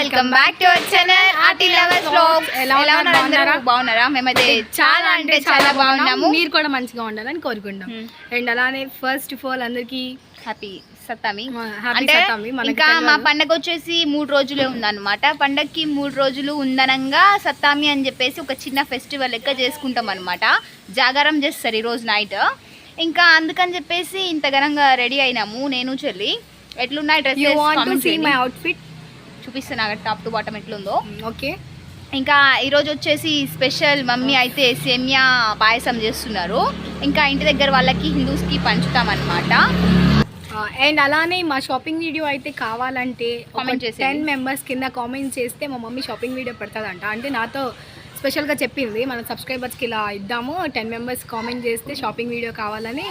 Welcome back to our channel RT lovers vlogs ఎలా ఉన్నారు? అందరూ? బాగున్నారా? మేమైతే చాలా అంటే చాలా బాగున్నాము. మీరు కూడా మంచిగా ఉండాలని కోరుకుంటాం. అండ్ అలానే ఫస్ట్ ఆఫ్ ఆల్ అందరికి హ్యాపీ అంటే సప్తమి మనకి ఇంకా మా. పండగ వచ్చేసి మూడు రోజులే ఉందన్నమాట. పండగకి మూడు రోజులు ఉందనంగా సత్తామి అని చెప్పేసి ఒక చిన్న ఫెస్టివల్ లెక్క చేసుకుంటాం అనమాట జాగారం చేస్తారు ఈ రోజు నైట్ ఇంకా అందుకని చెప్పేసి ఇంత ఘనంగా రెడీ అయినాము. నేను చెల్లి. ఎట్లున్నాయి you want to see my outfit చూపిస్తున్నా టాప్ టు బాటమ్ ఎట్లుందో. ఓకే. ఇంకా ఈరోజు వచ్చేసి స్పెషల్ మమ్మీ అయితే సేమియా పాయసం చేస్తున్నారు. ఇంకా ఇంటి దగ్గర వాళ్ళకి హిందూస్కి పంచుతామన్నమాట. అండ్ అలానే మా షాపింగ్ వీడియో అయితే కావాలంటే Comment చేసేయండి. టెన్ మెంబర్స్ కింద కామెంట్ చేస్తే మా మమ్మీ షాపింగ్ వీడియో పెడతాదంట. అంటే నాతో స్పెషల్గా చెప్పింది మన సబ్స్క్రైబర్స్కి ఇలా ఇద్దాము టెన్ మెంబర్స్ కామెంట్ చేస్తే షాపింగ్ వీడియో కావాలని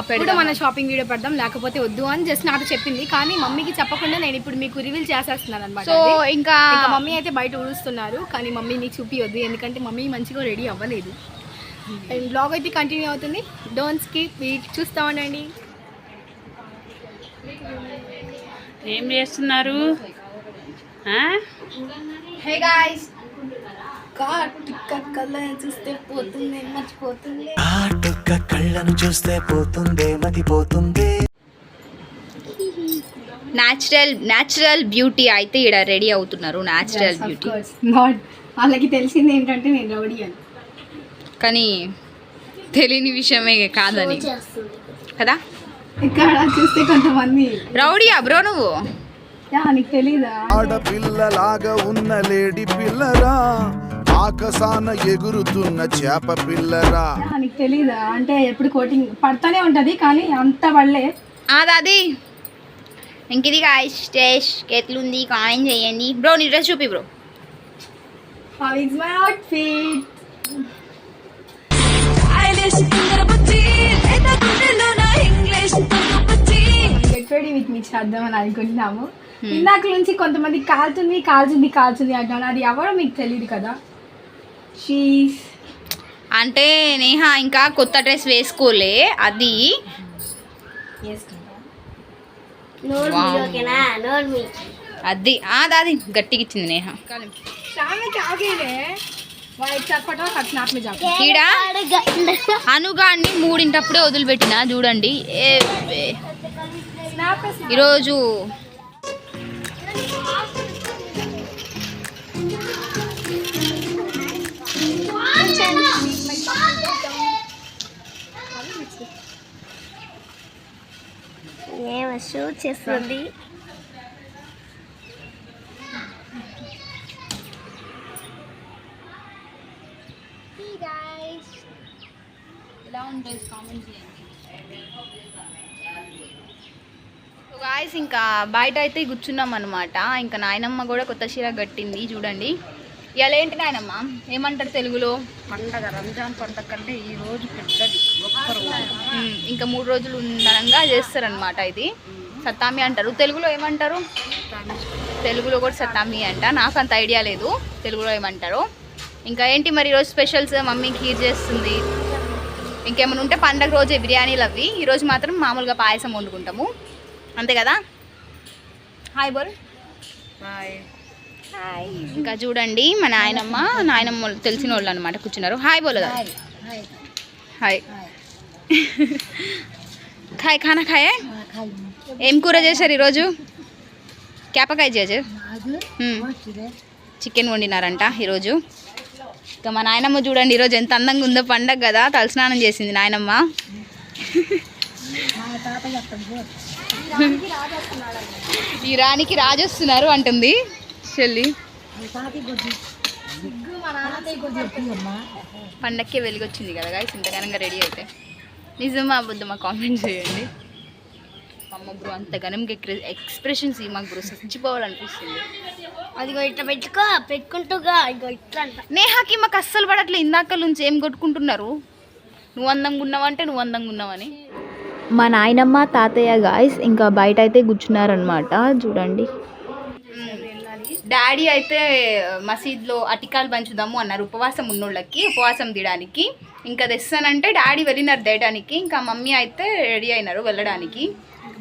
అప్పుడు. మన షాపింగ్ వీడియో పెడదాం లేకపోతే వద్దు అని జస్ట్ నాతో చెప్పింది. కానీ మమ్మీకి చెప్పకుండా నేను ఇప్పుడు మీకు రివీల్ చేసేస్తున్నాను అనమాట సో ఇంకా ఇంకా మమ్మీ అయితే బయట ఊడుస్తున్నారు కానీ మమ్మీ నీకు చూపియొద్దు ఎందుకంటే మమ్మీ మంచిగా రెడీ అవ్వలేదు. అండ్ బ్లాగ్ అయితే కంటిన్యూ అవుతుంది. డోంట్ స్కిప్ చూస్తా ఉండండి. ఏం చేస్తున్నారు? హే గాయ్స్ ఆటొక్క కళ్ళను చూస్తే పోతుందే మతి పోతుంది. న్యాచురల్ న్యాచురల్ బ్యూటీ అయితే ఇక్కడ రెడీ అవుతున్నారు న్యాచురల్ బ్యూటీ వాళ్ళకి తెలిసింది ఏంటంటే నేను రౌడీ అని. కానీ తెలియని విషయమే కాదని. కదా? ఇక్కడ చూస్తే కొంతమంది రౌడీయా బ్రో నువ్వు? యా నీకు తెలీదా? ఆడపిల్లలాగా ఉన్న లేడి పిల్లరా? ఆకసాన ఎగురుతున్న చేప పిల్లరా. యా, నీకు తెలీదా. అంటే ఎప్పుడు కోటింగ్ పడతానే ఉంటది కానీ అంత పడలే. అది అది ఇంక ఇది గాయస్ టేస్ట్ ఎట్లుంది కామెంట్ చేయండి. బ్రో నీ డ్రెస్ చూపి bro how is my outfit get ready with me చేద్దామని అనుకుంటున్నాము. ఇందాక నుంచి కొంతమంది కాల్చుంది కాల్చుంది కాల్చుంది అంటాను అది ఎవరో మీకు తెలియదు కదా. షీస్ అంటే నేహ ఇంకా కొత్త డ్రెస్ వేసుకోలే అది. అది. అది గట్టిగా ఇచ్చింది నేహ. ఈడ? అనుగాన్ని మూడింటప్పుడే వదిలిపెట్టిన? చూడండి. ఈరోజు ఏమో షూట్ చేస్తుంది. ఎలా ఉంటుంది కామెంట్ చేయండి. గాయస్ ఇంకా బయట అయితే కూర్చున్నాం అనమాట ఇంకా నాయనమ్మ కూడా కొత్త చీర కట్టింది చూడండి. ఇలా ఏంటి నాయనమ్మ? ఏమంటారు తెలుగులో? పండగ రంజాన్ పండగ కంటే ఈ రోజు పెద్దది ఇంకా మూడు రోజులు ఉండనంగా చేస్తారనమాట ఇది. సత్తామి అంటారు. తెలుగులో ఏమంటారు? తెలుగులో కూడా సత్తామి అంట. నాకు అంత ఐడియా లేదు. తెలుగులో ఏమంటారు. ఇంకా ఏంటి మరి ఈరోజు స్పెషల్స్? మమ్మీ ఖీర్ చేస్తుంది. ఇంకేమైనా ఉంటే పండగ రోజే బిర్యానీలు అవి. ఈరోజు మాత్రం మామూలుగా పాయసం వండుకుంటాము. అంతే కదా? హాయ్ బోల్. Bye hi. ఇంకా చూడండి మా నాయనమ్మ నాయనమ్మ వాళ్ళు తెలిసిన వాళ్ళు అనమాట కూర్చున్నారు. హాయ్ బోలదా హాయ్ ఖాయ్ ఖానా ఖాయే? ఏం కూర చేశారు ఈరోజు? కేపకాయ చేసారు చికెన్. వండినారంట ఈరోజు. ఇంకా మా నాయనమ్మ చూడండి ఈరోజు ఎంత అందంగా ఉందో పండగ కదా తలస్నానం చేసింది నాయనమ్మ. ఈ రానికి రాజు వస్తున్నారు అంటుంది. చెల్లి పండక్కి వెలిగొచ్చింది కదా గాయస్ ఇంతగానంగా రెడీ అయితే. నిజమా అబద్ధమా కామెంట్ చేయండి. అమ్మ బ్రో అంత ఘనంగా ఎక్స్ప్రెషన్స్ ఈ మాకు బ్రో చచ్చిపోవాలనిపిస్తుంది. అదిగో ఇట్లా పెట్టుకో పెట్టుకుంటూగా ఇగో ఇట్లా అంట. నేహాకి మాకు అస్సలు పడట్లే ఇందాక నుంచి ఏం కొట్టుకుంటున్నారు? నువ్వు అందంగా ఉన్నావంటే నువ్వు అందంగా ఉన్నావని. మా నాయనమ్మ తాతయ్య గాయస్ ఇంకా బయట అయితే కూర్చున్నారనమాట చూడండి. డాడీ అయితే మసీద్లో అటికాలు పంచుదాము అన్నారు. ఉపవాసం ఉన్నోళ్ళకి ఉపవాసం తీయడానికి. ఇంకా తెస్తానంటే డాడీ వెళ్ళినారు తేయడానికి ఇంకా మమ్మీ అయితే రెడీ అయినారు వెళ్ళడానికి.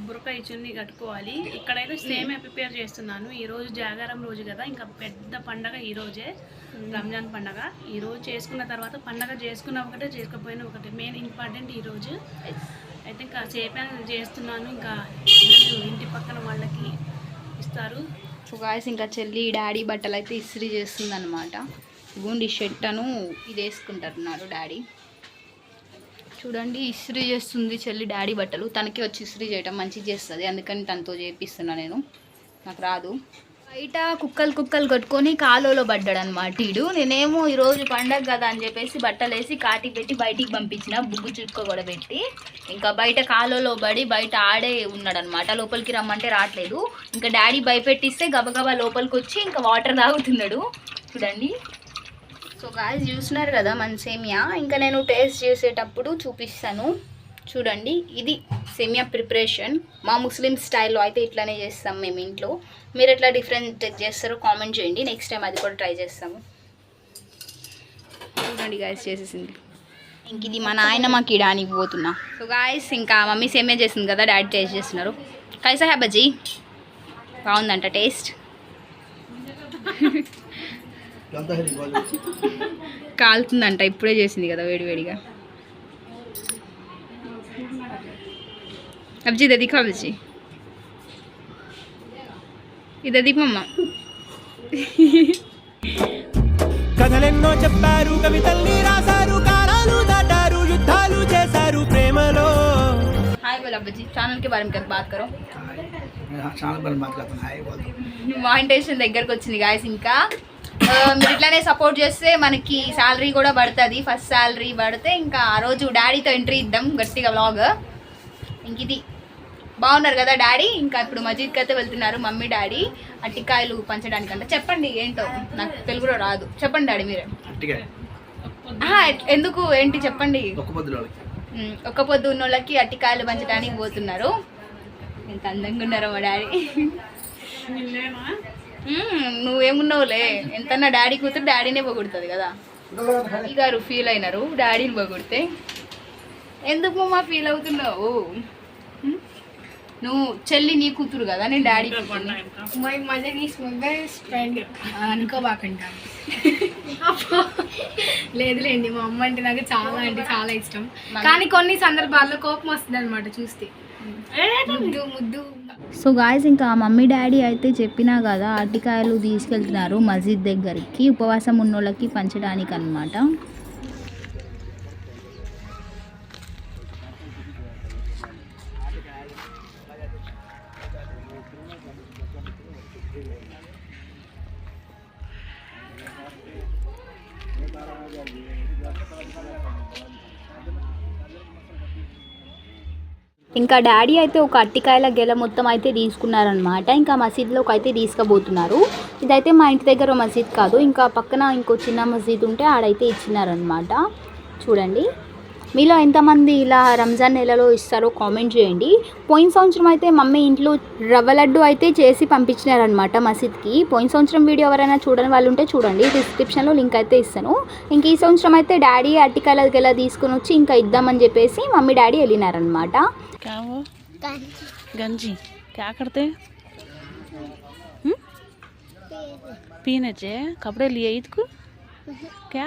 బురకాయ చున్ని కట్టుకోవాలి. ఇక్కడైతే సేమే ప్రిపేర్ చేస్తున్నాను. ఈ రోజు జాగారం రోజు కదా ఇంకా పెద్ద పండగ ఈ రోజే. రంజాన్ పండగ. ఈ రోజు చేసుకున్న తర్వాత పండగ చేసుకున్న ఒకటే చేసుకోకపోయినా ఒకటే. మెయిన్ ఇంపార్టెంట్ ఈ రోజు. అయితే ఇంకా సేపే చేస్తున్నాను. ఇంకా ఇంటి పక్కన వాళ్ళకి ఇస్తారు. సో గాయస్ ఇంకా చెల్లి డాడీ బట్టలు అయితే ఇస్త్రీ చేస్తుందనమాట అనమాట షర్ట్ అను ఇది వేసుకుంటున్నారు డాడీ. చూడండి ఇస్త్రీ చేస్తుంది చెల్లి డాడీ బట్టలు. తనకి వచ్చి ఇస్త్రీ చేయటం మంచిగా చేస్తుంది. అందుకని తనతో చేపిస్తున్నా నేను. నాకు రాదు. బయట కుక్కలు కుక్కలు కొట్టుకొని కాలువలో పడ్డాడు అనమాట ఈడు. నేనేమో ఈరోజు పండగ కదా అని చెప్పేసి బట్టలు వేసి కాటి పెట్టి బయటికి పంపించిన బుగ్గు చుక్క కూడా పెట్టి. ఇంకా బయట కాలువలో పడి బయట ఆడే ఉన్నాడు అనమాట లోపలికి రమ్మంటే రావట్లేదు. ఇంకా డాడీ భయపెట్టిస్తే గబగబా లోపలికి వచ్చి ఇంకా వాటర్ తాగుతున్నాడు. చూడండి. సో గాయస్ చూసినారు కదా మన సేమియా. ఇంకా నేను టేస్ట్ చేసేటప్పుడు చూపిస్తాను. చూడండి. ఇది సేమియా ప్రిపరేషన్. మా ముస్లిం స్టైల్లో అయితే ఇట్లానే చేస్తాం మేము ఇంట్లో. మీరు ఎట్లా డిఫరెంట్ చేస్తారో కామెంట్ చేయండి. నెక్స్ట్ టైం అది కూడా ట్రై చేస్తాము. చూడండి గాయస్ చేసేసింది. ఇంక ఇది మా నాయన మాకు ఇడానికి పోతున్నా. సో గాయస్ ఇంకా మమ్మీ సేమియా చేసింది కదా డాడీ టేస్ట్ చేస్తున్నారు. కైసా హే బజ్జీ బాగుందంట టేస్ట్ కాలుతుందంట ఇప్పుడే చేసింది కదా వేడివేడిగా అబ్జీ ఇది దిఖా అబ్జీ ఇది దిమ్మమ్మ కథలెన్నో చెప్పారు కవితల్ని రాశారు కాలాలు దాటారు యుద్ధాలు చేశారు ప్రేమలో हाय बोल अब्बा जी चैनल के बारे में क्या बात करो ఛానల్ పని మాట్లాడుతున్నా హాయ్ వాళ్ళు మానిటేషన్ దగ్గరకు వచ్చింది గాయస్ ఇంకా ఆ, మీరు ఇట్లానే సపోర్ట్ చేస్తే మనకి శాలరీ కూడా పడుతుంది ఫస్ట్ శాలరీ పడితే ఇంకా ఆ రోజు డాడీతో ఎంట్రీ ఇద్దాం గట్టిగా వ్లాగ్ ఇంక ఇది బాగున్నారు కదా డాడీ? ఇంకా ఇప్పుడు మజీద్కి అయితే వెళ్తున్నారు మమ్మీ డాడీ. అట్టికాయలు పంచడానికంట. చెప్పండి ఏంటో? నాకు తెలుగులో రాదు. చెప్పండి డాడీ మీరే. ఎందుకు? ఏంటి చెప్పండి. ఒక్క పొద్దు ఉన్న వాళ్ళకి అట్టికాయలు పంచడానికి పోతున్నారు. ఎంత అందంగా ఉన్నారో మా డాడీ. నువ్వేమున్నావులే? ఎంతన్నా డాడీ కూతురు డాడీనే పొగుడుతుంది కదా. గారు ఫీల్ అయినారు డాడీని పొగుడితే. ఎందుకు మా ఫీల్ అవుతున్నావు? నువ్వు చెల్లి నీ కూతురు కదా నేను daddy. My mother is my best friend అనుకోబాకండి లేదులేండి మా అమ్మ అంటే నాకు చాలా అంటే చాలా ఇష్టం. కానీ కొన్ని సందర్భాల్లో కోపం వస్తుంది అనమాట చూస్తే ముద్దు ముద్దు. సో గాయస్ ఇంకా మమ్మీ డాడీ అయితే చెప్పినా కదా అరటికాయలు తీసుకెళ్తున్నారు మస్జిద్ దగ్గరికి ఉపవాసం ఉన్నోళ్ళకి పంచడానికి అనమాట ఇంకా డాడీ అయితే ఒక అట్టికాయల గెల మొత్తం అయితే తీసుకున్నారనమాట ఇంకా మసీద్లోకి అయితే తీసుకుపోతున్నారు. ఇదైతే మా ఇంటి దగ్గర మసీద్ కాదు ఇంకా పక్కన ఇంకో చిన్న మసీద్ ఉంటే ఆడైతే ఇచ్చినారనమాట చూడండి. మీలో ఎంతమంది ఇలా రంజాన్ నెలలో ఇస్తారో కామెంట్ చేయండి పోయిన సంవత్సరం అయితే మమ్మీ ఇంట్లో రవ్వ లడ్డు అయితే చేసి పంపించినారనమాట మసీద్కి పోయిన సంవత్సరం వీడియో ఎవరైనా చూడని వాళ్ళు ఉంటే చూడండి డిస్క్రిప్షన్లో లింక్ అయితే ఇస్తాను ఇంక ఈ సంవత్సరం అయితే డాడీ అట్టికాయల గెల తీసుకుని వచ్చి ఇంకా ఇద్దామని చెప్పేసి మమ్మీ డాడీ వెళ్ళినారనమాట क्या वो गंजी क्या करते हम्म? पीने चे कपड़े लिए ईद को क्या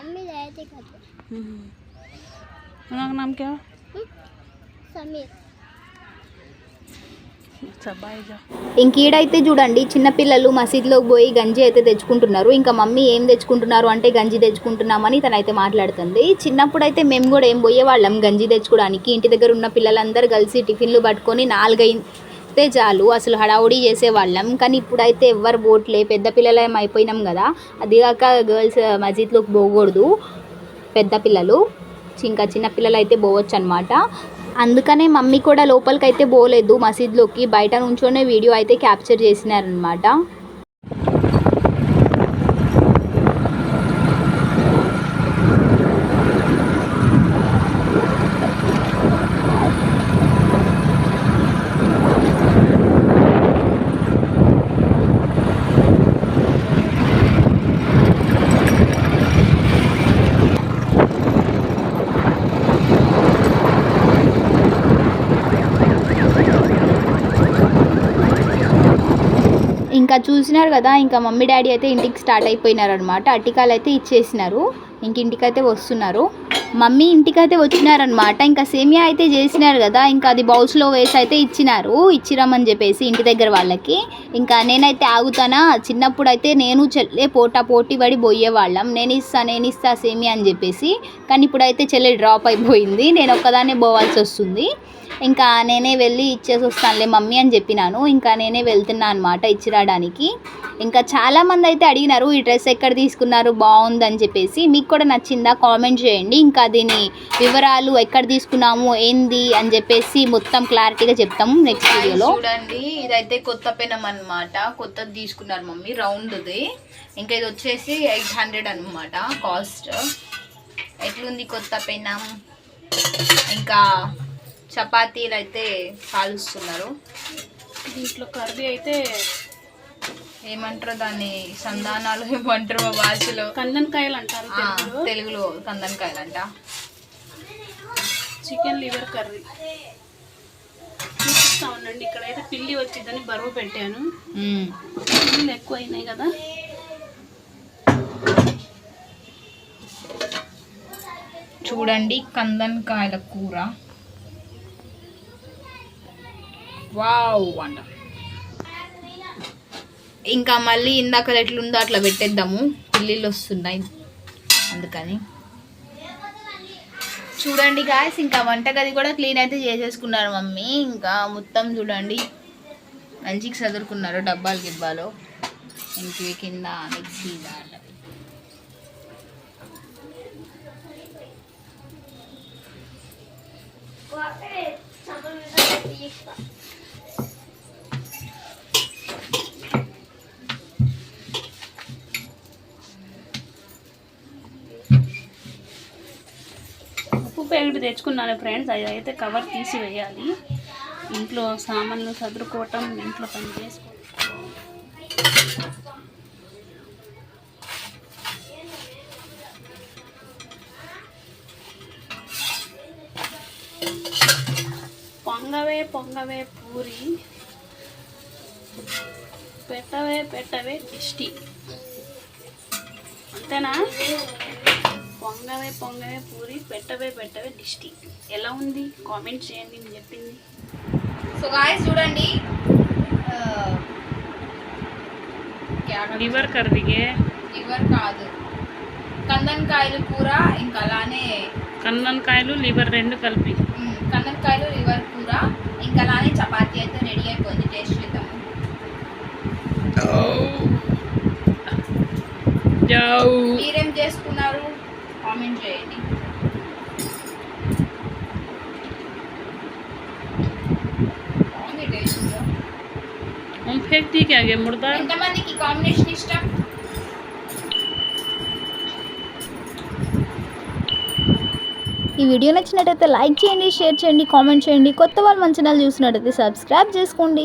मम्मी रहते खाते हम्म। उनका नाम क्या समीर सब भाई जाओ ఇంక ఈడైతే చూడండి చిన్నపిల్లలు మసీద్లోకి పోయి గంజి అయితే తెచ్చుకుంటున్నారు ఇంకా మమ్మీ ఏం తెచ్చుకుంటున్నారు అంటే గంజి తెచ్చుకుంటున్నామని తనైతే మాట్లాడుతుంది చిన్నప్పుడు అయితే మేము కూడా ఏం పోయేవాళ్ళం గంజి తెచ్చుకోవడానికి ఇంటి దగ్గర ఉన్న పిల్లలందరూ కలిసి టిఫిన్లు పట్టుకొని చెప్తే చాలు. అసలు హడావుడి చేసేవాళ్ళం. కానీ ఇప్పుడైతే ఎవ్వరు పోట్లే పెద్ద పిల్లలేం అయిపోయినాం కదా. అదిగాక గర్ల్స్ మసీద్లోకి పోకూడదు. పెద్ద పిల్లలు. ఇంకా చిన్న పిల్లలు అయితే పోవచ్చు అనమాట అందుకనే మమ్మీ కూడా లోపలికి అయితే పోలేదు. మసీద్లోకి. బయట నుంచోనే వీడియో అయితే క్యాప్చర్ చేసినారనమాట ఇంకా చూసినారు కదా ఇంకా మమ్మీ డాడీ అయితే ఇంటికి స్టార్ట్ అయిపోయినారు అనమాట అటికాలు అయితే ఇచ్చేసినారు. ఇంక ఇంటికైతే వస్తున్నారు. మమ్మీ ఇంటికైతే వచ్చినారనమాట ఇంకా సేమియా అయితే చేసినారు కదా ఇంకా అది బౌల్స్లో వేసి అయితే ఇచ్చినారు. ఇచ్చిరామని చెప్పేసి ఇంటి దగ్గర వాళ్ళకి. ఇంకా నేనైతే ఆగుతానా? చిన్నప్పుడు అయితే నేను చెల్లె పోటా పోటీ పడి పోయేవాళ్ళం. నేను ఇస్తా నేను ఇస్తా సేమియా అని చెప్పేసి. కానీ ఇప్పుడైతే చెల్లె డ్రాప్ అయిపోయింది. నేను ఒక్కదాన్నే పోవాల్సి వస్తుంది. ఇంకా నేనే వెళ్ళి ఇచ్చేసి వస్తానులే మమ్మీ అని చెప్పినాను. ఇంకా నేనే వెళ్తున్నా అనమాట ఇచ్చిరాడానికి. ఇంకా చాలామంది అయితే అడిగినారు ఈ డ్రెస్ ఎక్కడ తీసుకున్నారు? బాగుందని చెప్పేసి. మీకు కూడా నచ్చిందా? కామెంట్ చేయండి. ఇంకా దీని వివరాలు ఎక్కడ తీసుకున్నాము ఏంది అని చెప్పేసి మొత్తం క్లారిటీగా చెప్తాము నెక్స్ట్ వీడియోలో చూడండి ఇదైతే కొత్త పెనం అన్నమాట. కొత్తది తీసుకున్నారు మమ్మీ రౌండ్ది. ఇంకా ఇది వచ్చేసి ఎయిట్ హండ్రెడ్ అనమాట కాస్ట్. ఎట్లుంది కొత్త పెనం? ఇంకా చపాతీలు అయితే కాలుస్తున్నారు. దీంట్లో కర్రీ అయితే ఏమంటారు దాన్ని? సంధానాలు ఏమంటారు మా భాషలో? కందనకాయలు అంటారు తెలుగులో. తెలుగులో కందనకాయలంట. Chicken liver curry. చూపిస్తా ఉండండి ఇక్కడైతే పిల్లి వచ్చిందని బరువు పెట్టాను. పిల్లులు ఎక్కువ అయినాయి కదా. చూడండి కందనకాయల కూర. వావ్ అంట. ఇంకా మళ్ళీ ఇందాక ఎట్లుందో అట్లా పెట్టేద్దాము. పిల్లిళ్ళు వస్తున్నాయి. అందుకని. చూడండి గాయస్ ఇంకా వంటగది కూడా క్లీన్ అయితే చేసేసుకున్నారు మమ్మీ. ఇంకా మొత్తం చూడండి. మంచిగా చదువుకున్నారు డబ్బాలు గిబ్బాలు. ఇంటి కింద మిక్సీ దాంట్లో ప్యాకెట్ తెచ్చుకున్నాను ఫ్రెండ్స్. అది అయితే కవర్ తీసి వేయాలి ఇంట్లో సామాన్లు సదురుకోవటం ఇంట్లో పని చేసుకోవటం. పొంగవే పొంగవే పూరి. పెట్టవే పెట్టవే దిష్టి. అంతేనా? పొంగవే పొంగవే పూరి పెట్టవే పెట్టవే దిష్టి. ఎలా ఉంది? కామెంట్ చేయండి నేను చెప్పింది. సో గాయస్ చూడండి. లివర్ కర్రీకే. లివర్ కాదు. కందనకాయలు కూర ఇంకా అలానే కన్ననకాయలు లివర్ రెండు కలిపి. కందనకాయలు లివర్ కూర ఇంకా అలానే చపాతీ అయితే రెడీ అయిపోయింది. టేస్ట్ చేద్దాము. మీరేం చేసుకున్నారు? కామెంట్ చేయండి బాగుంది టేస్ట్ हम फेंक दी क्या आगे मुर्दा ఎంతమందికి కాంబినేషన్ ఇష్టం ఈ వీడియో నచ్చినట్టయితే లైక్ చేయండి షేర్ చేయండి కామెంట్ చేయండి కొత్త వాళ్ళు మంచి చూసినట్టయితే సబ్స్క్రైబ్ చేసుకోండి